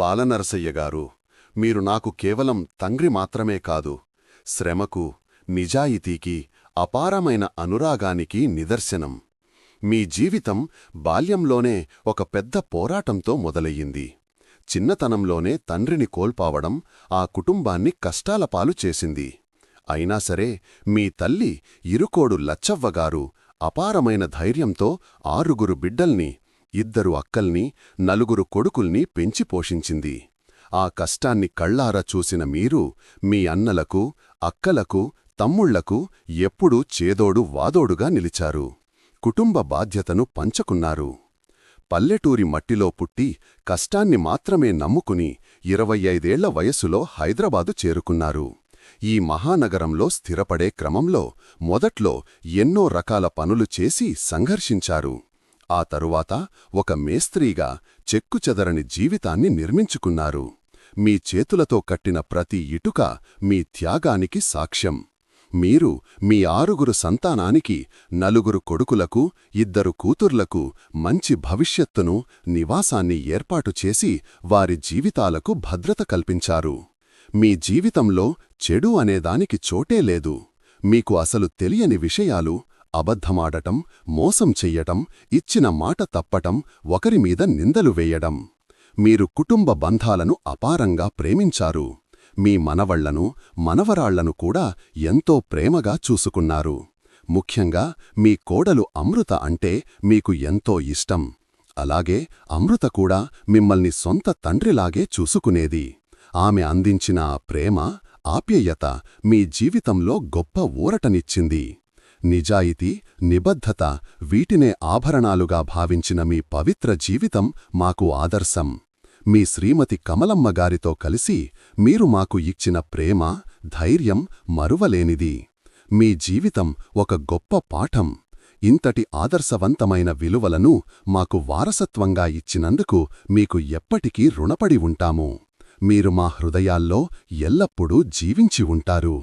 బాలనరసయ్య గారు మీరు నాకు కేవలం తండ్రి మాత్రమే కాదు శ్రమకు నిజాయితీకి అపారమైన అనురాగానికి నిదర్శనం. మీ జీవితం బాల్యంలోనే ఒక పెద్ద పోరాటంతో మొదలయ్యింది. చిన్నతనంలోనే తండ్రిని కోల్పావడం ఆ కుటుంబాన్ని కష్టాల పాలు చేసింది. అయినా సరే మీ తల్లి ఇరుకోడు లచ్చవ్వగారు అపారమైన ధైర్యంతో ఆరుగురు బిడ్డల్ని ఇద్దరు అక్కల్ని నలుగురు కొడుకుల్ని పెంచి పోషించింది. ఆ కష్టాన్ని కళ్ళారా చూసిన మీరు మీ అన్నలకు అక్కలకు తమ్ముళ్ళకు ఎప్పుడూ చేదోడు వాదోడుగా నిలిచారు. కుటుంబ బాధ్యతను పంచకున్నారు. పల్లెటూరి మట్టిలో పుట్టి కష్టాన్ని మాత్రమే నమ్ముకుని ఇరవై ఐదేళ్ళ వయస్సులో హైదరాబాదు చేరుకున్నారు. ఈ మహానగరంలో స్థిరపడే క్రమంలో మొదట్లో ఎన్నో రకాల పనులు చేసి సంఘర్షించారు. ఆ తరువాత ఒక మేస్త్రీగా చెక్కుచెదరని జీవితాన్ని నిర్మించుకున్నారు. మీ చేతులతో కట్టిన ప్రతి ఇటుక మీ త్యాగానికి సాక్ష్యం. మీరు మీ ఆరుగురు సంతానానికి నలుగురు కొడుకులకు ఇద్దరు కూతుర్లకు మంచి భవిష్యత్తును నివాసాన్ని ఏర్పాటు చేసి వారి జీవితాలకు భద్రత కల్పించారు. మీ జీవితంలో చెడు అనేదానికి చోటే లేదు. మీకు అసలు తెలియని విషయాలు అబద్ధమాడటం మోసం చెయ్యటం ఇచ్చిన మాట తప్పటం ఒకరిమీద నిందలు వేయడం. మీరు కుటుంబ బంధాలను అపారంగా ప్రేమించారు. మీ మనవళ్ళను మనవరాళ్ళను కూడా ఎంతో ప్రేమగా చూసుకున్నారు. ముఖ్యంగా మీ కోడలు అమృత అంటే మీకు ఎంతో ఇష్టం. అలాగే అమృత కూడా మిమ్మల్ని సొంత తండ్రిలాగే చూసుకునేది. ఆమె అందించిన ప్రేమ ఆప్యయత మీ జీవితంలో గొప్ప ఊరటనిచ్చింది. నిజాయితీ నిబద్ధత వీటినే ఆభరణాలుగా భావించిన మీ పవిత్ర జీవితం మాకు ఆదర్శం. మీ శ్రీమతి కమలమ్మ గారితో కలిసి మీరు మాకు ఇచ్చిన ప్రేమ ధైర్యం మరువలేనిది. మీ జీవితం ఒక గొప్ప పాఠం. ఇంతటి ఆదర్శవంతమైన విలువలను మాకు వారసత్వంగా ఇచ్చినందుకు మీకు ఎప్పటికీ రుణపడి ఉంటాము. మీరు మా హృదయాల్లో ఎల్లప్పుడూ జీవించి ఉంటారు.